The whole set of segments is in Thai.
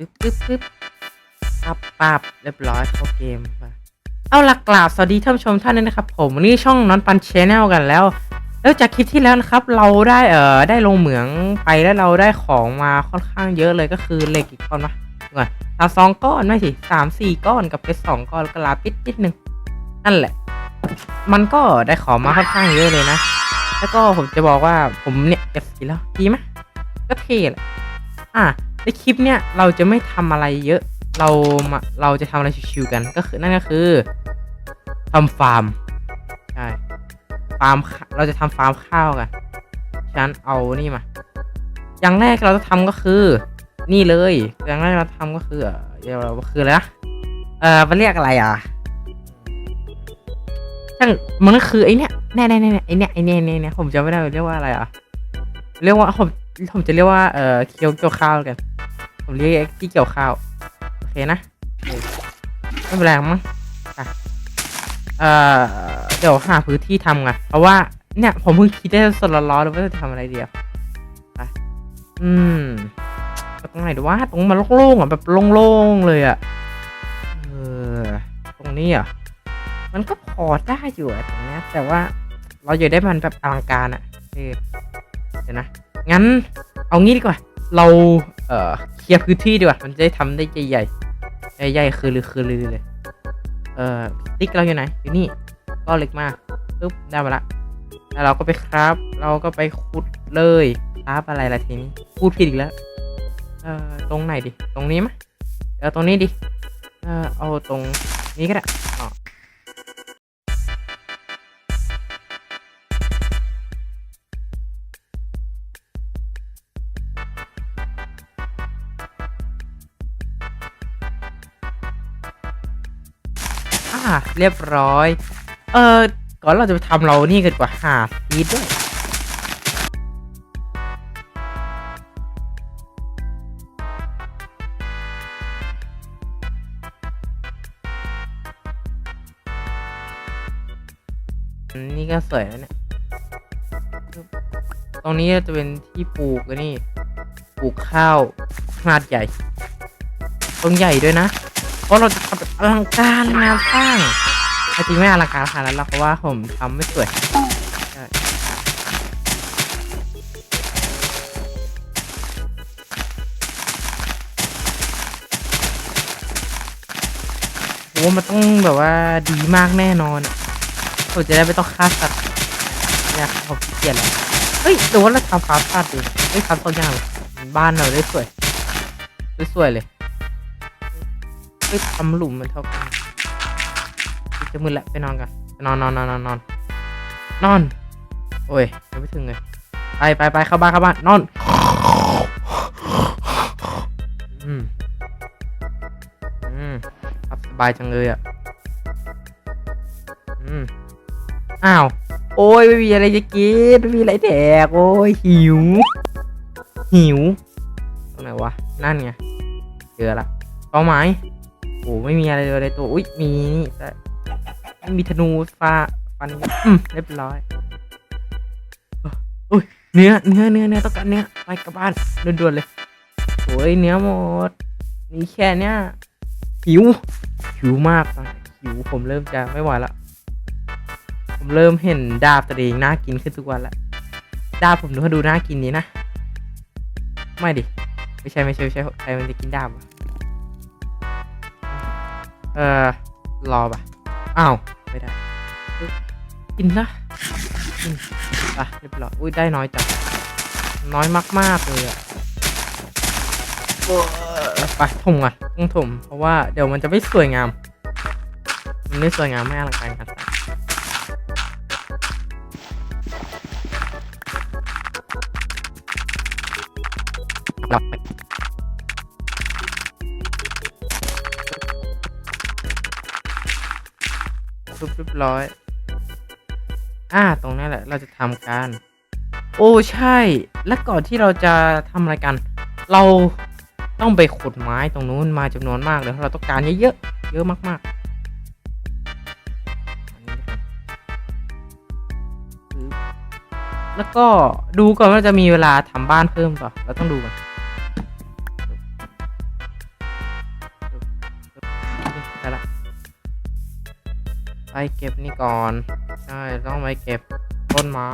ปึ๊บปึ๊บปึ๊บปับปับเรียบร้อยเข้าเกมไปเอาหลักกราบสวัสดีท่านผู้ชมท่านนี้นะครับ ผมวันนี้ช่องนอนปันชแนลกันแล้ว แล้วจากคลิปที่แล้วนะครับ เราได้เอ่อได้ลงเหมืองไปแล้วเราได้ของมาค่อนข้างเยอะเลยก็คือเหล็กอีกก้อนวะก่อนเอาสองก้อนไม่สิสามสี่ก้อนกับเพชรสองก้อนแล้วก็ลาปิดนิดนึงนั่นแหละ มันก็ได้ของมาค่อนข้างเยอะเลยนะ แล้วก็ผมจะบอกว่าผมเนี่ยเก็บสีแล้วดีไหมก็เท่แหละอะ ในคลิปเนี่ยเราจะไม่ทำอะไรเยอะ เรามาเราจะทำอะไรชิวๆกันก็คือนั่นก็คือทำฟาร์มใช่ฟาร์มเราจะทำฟาร์มข้าวกันฉันเอานี่มา อย่างแรกเราจะทำก็คือ นี่เลย อย่างแรกเราทำก็คือเออเดี๋ยวเราคืออะไรนะเออมันเรียกอะไรอะช่างมันก็คือไอเนี้ยแน่แน่แน่ไอเนี้ยไอเนี้ยเนี้ยเนี้ยผมจะไม่ได้เรียกว่าอะไรอะ เรียกว่าผมผมจะเรียกว่าเออเคียวเกี่ยวข้าวกัน ผมเรียกที่เกี่ยวข้าว โอเคนะ ไม่เป็นไรมั้งเอ่อ เดี๋ยวหาพื้นที่ทำไงเพราะว่า เนี่ย ผมเพิ่งคิดได้สดร้อนๆเลยว่าจะทำอะไรเดียวไปอืมตรงไหนดีวะตรงมันโล่งๆอะแบบโล่งๆเลยอะเออตรงนี้อะมันก็พอได้อยู่อะตรงนี้แต่ว่าเราอยากได้มันแบบอลังการอะเออเดี๋ยวนะงั้นเอางี้ดีกว่า เราเอ่อเคลียร์พื้นที่ดีกว่า มันจะได้ทำได้ใหญ่ๆใหญ่ๆคือลือคือลือเลย เอ่อติ๊กเราอยู่ไหนอยู่นี่ก็เล็กมากปึ๊บได้มาละแล้วเราก็ไปครับ เราก็ไปขุดเลยครับอะไรล่ะทีนี้พูดผิดอีกแล้วเอ่อตรงไหนดิตรงนี้ไหมเออตรงนี้ดิเอ่อเอาตรงนี้ก็ได้อ๋อ เรียบร้อย เออก่อนเราจะไปทำเรานี่กันกว่าหาซีดด้วยอันนี่ก็สวยแล้วเนี่ย ตรงนี้จะเป็นที่ปลูกนี่ ปลูกข้าวขนาดใหญ่ตรงใหญ่ด้วยนะ เพราะเราจะทำแบบอลังการงานสร้างแต่จริงไม่อลังการขนาดนั้นหรอกเพราะว่าผมทำไม่สวยโอ้มันต้องแบบว่าดีมากแน่นอนผมจะได้ไม่ต้องฆ่าสัตว์เนี่ยผมเกียจแล้วเฮ้ยแต่ว่าเราทำฟาร์มสัตว์ดีเฮ้ยทำตัวอย่างบ้านเราได้สวย สวยๆเลย เฮ้ยทำหลุมมันเท่ากันจะมืดละไปนอนกันนอนนอนนอนนอนนอนนอน โอ้ยยังไม่ถึงเลยไปไปไปเข้าบ้านเข้าบ้านนอนอืมอืมครับสบายจังเลยอะอืมอ้าวโอ้ยไม่มีอะไรจะกินไม่มีอะไรแดกโอ้ยหิว หิวตรงไหนวะนั่นไงเจอละเป้าหมาย อ้ไม่มีอะไรเลยในตัว อุ้ยมีนี่แต่ไม่มีธนูฟ้าฟันอืมเรียบร้อยอุ้ยเนื้อเนื้อเนื้อเนื้อต้องการเนื้อไปกลับบ้านด่วนๆเลยโอ้ยเนื้อหมดมีแค่เนี้ยหิวหิวมากตอนนี้หิวผมเริ่มจะไม่ไหวละผมเริ่มเห็นดาบตัวเองน่ากินขึ้นทุกวันละดาบผมดูดูน่ากินนี้นะ ไม่ดิ ไม่ใช่ไม่ใช่ไม่ใช่ใครมันจะกินดาบวะ เออรอปะอ้าว ไม่ได้กินนะกินไปเรียบร้อยอุ้ยได้น้อยจังน้อยมาก ๆ เลยอะไปถมก่อนต้องถมเพราะว่าเดี๋ยวมันจะไม่สวยงาม มันไม่สวยงามไม่อลังการครับเราไป ปุ๊บเรียบร้อย อ่า ตรงนี้แหละ เราจะทำการ โอ้ใช่ และก่อนที่เราจะทำอะไรกัน เราต้องไปขุดไม้ตรงนู้นมาจำนวนมากเลยเราะเราต้องการเยอะๆ เยอะมากๆแล้วก็ดูก่อนว่าจะมีเวลาทำบ้านเพิ่มเปล่าเราต้องดูก่อน เก็บนี่ก่อน ใช่ ต้องไปเก็บต้นไม้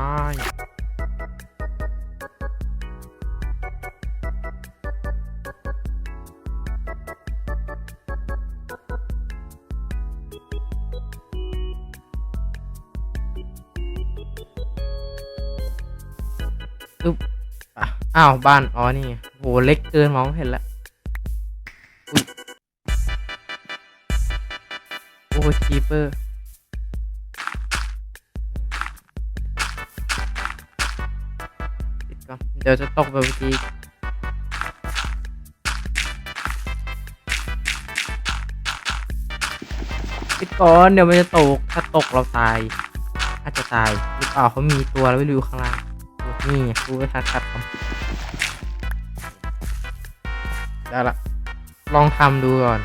อึบอ้าว บ้าน อ๋อ นี่ โห เล็กเกินมองไม่เห็นละอุ้โอ้คีเปอร์ เดี๋ยวจะตกแบบเมื่อกี้ปิดก่อนเดี๋ยวมันจะตก ถ้าตกเราตาย อาจจะตายหรือเปล่าเขามีตัวแล้วไม่รู้ข้างล่างนี่ไงกูไปทัดทัดคำได้ละ ลองทำดูก่อน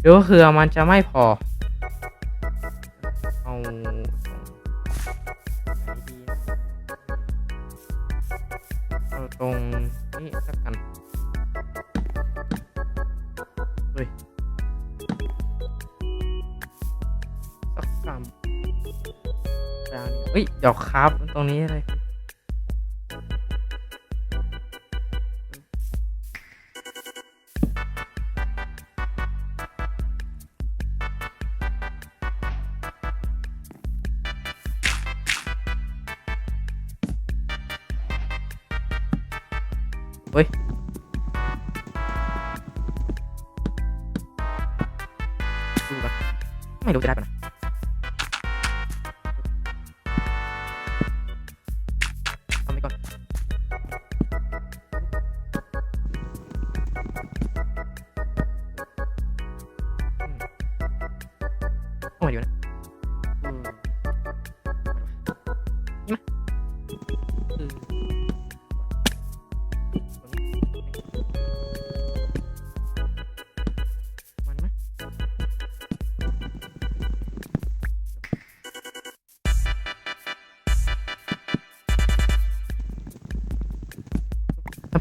เดี๋ยวเครือมันจะไม่พอ ดี๋ยวครับตรงนี้เลยเฮ้ยดูก่อนไม่รู้จะได้ปะนะ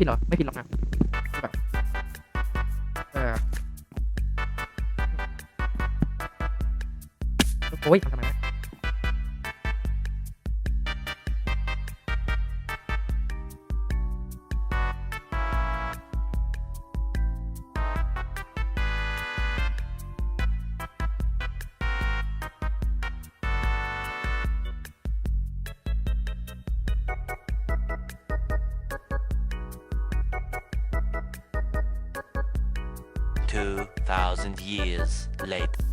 ผิดหรอ ไม่ผิดหรอกนะ 2,000 years later.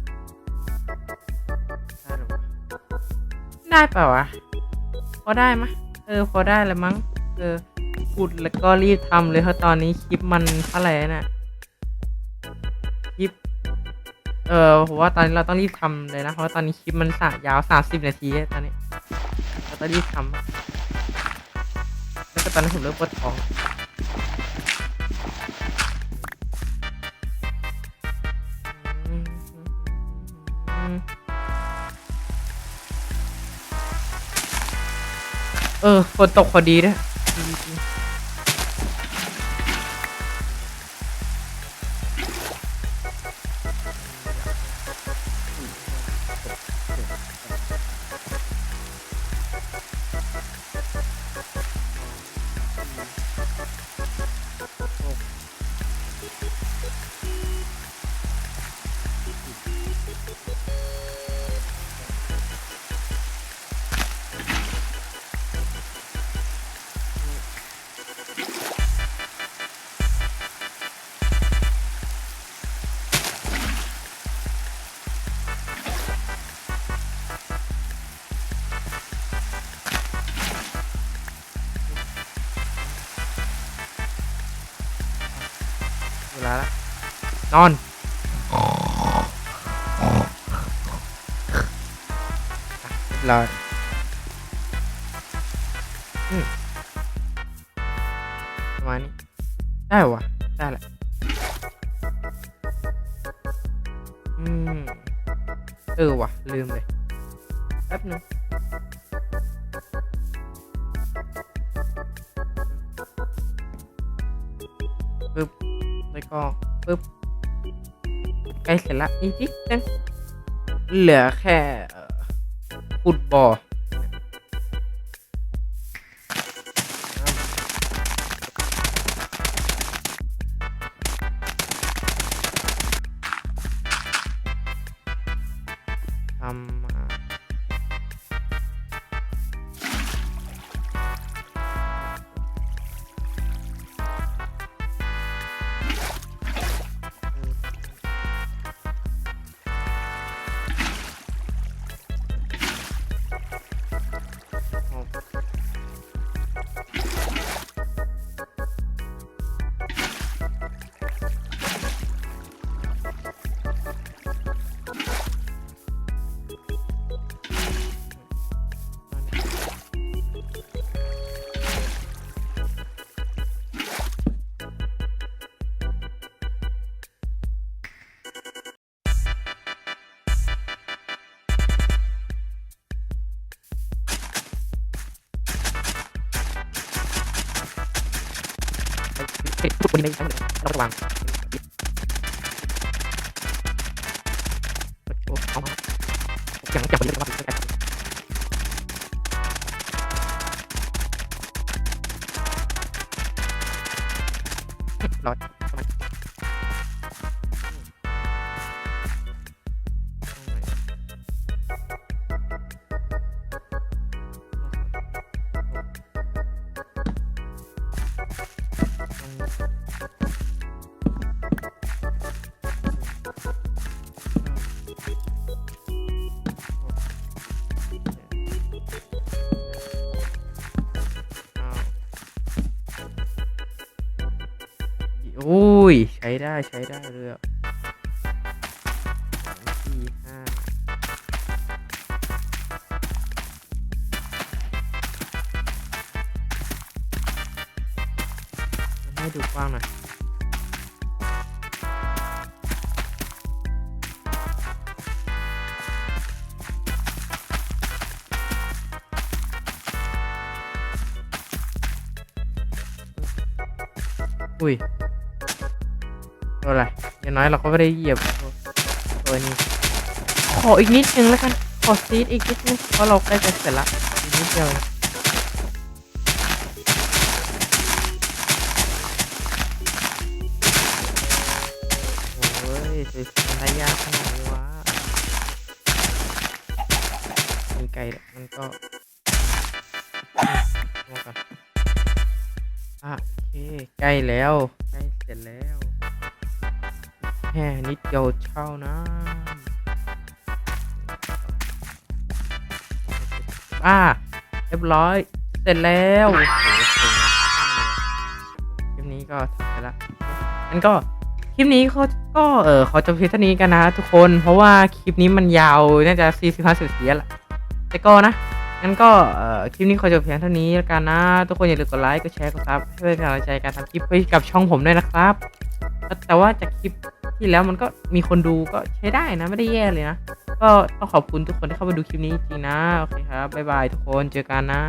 ได้เปล่าวะ พอได้มะ เออ พอได้แล้วมั้ง เออพูดแล้วก็รีบทำเลยเพราะตอนนี้คลิปมันเท่าไหร่น่ะ คลิป เออผมว่าตอนนี้เราต้องรีบทำเลยนะ เพราะว่าตอนนี้คลิปมันสะยาวสามสิบนาทีแล้วตอนนี้ เราต้องรีบทำแล้วก็ตอนนี้ผมเริ่มปวดท้อง เออฝนตกพอดีด้วย วลาละนอนเราอืมประมาณนี้ ได้วะได้แหละ อืม เออวะลืมเลย แป๊บนึงปึ๊บ ก็ปึ๊บใกล้เสร็จละอีกนิดนึงเหลือแค่ขุดบ่อ ทุกคนนี้ทั้งหมดเลยต้องระวัง อุ้ย ใช้ได้ใช้ได้เลยอะสามสี่ห้าให้ดูกว้างหน่อยอุ้ย ตัวอะไรอย่างน้อยเราก็ไม่ได้เหยียบตัวตัวนี้ ขออีกนิดนึงแล้วกัน ขอซีดอีกนิดนึงเพราะเราใกล้จะเสร็จละอีกนิดเดียวเองโอ้ยสวยๆมันได้ยากขนาดนี้วะมีไก่แล้วมันก็อืมเอาก่อนอะโอเคใกล้แล้ว ใกล้เสร็จแล้ว แค่นิดเดียวเช่านะอ่าเรียบร้อย เสร็จแล้วโอ้โหคลิปนี้ก็ทำไปละงั้นก็คลิปนี้เขาก็เออเขาจะเพียงเท่านี้กันนะทุกคน เพราะว่าคลิปนี้มันยาวน่าจะ4 5 0นาทีละแต่ก็นะงั้นก็เอ่อคลิปนี้เขาจะเพียงเท่านี้แล้วกันนะ ทุกคนอย่าลืมกดไลค์กดแชร์กดซับเพื่อเป็นกำลังใจการทำคลิปให้กับช่องผมด้วยนะครับ แต่ว่าจากคลิปที่แล้วมันก็มีคนดูก็ใช้ได้นะไม่ได้แย่เลยนะ ก็ต้องขอบคุณทุกคนที่เข้ามาดูคลิปนี้จริงๆนะ โอเคครับ บ๊ายบายทุกคนเจอกันนะ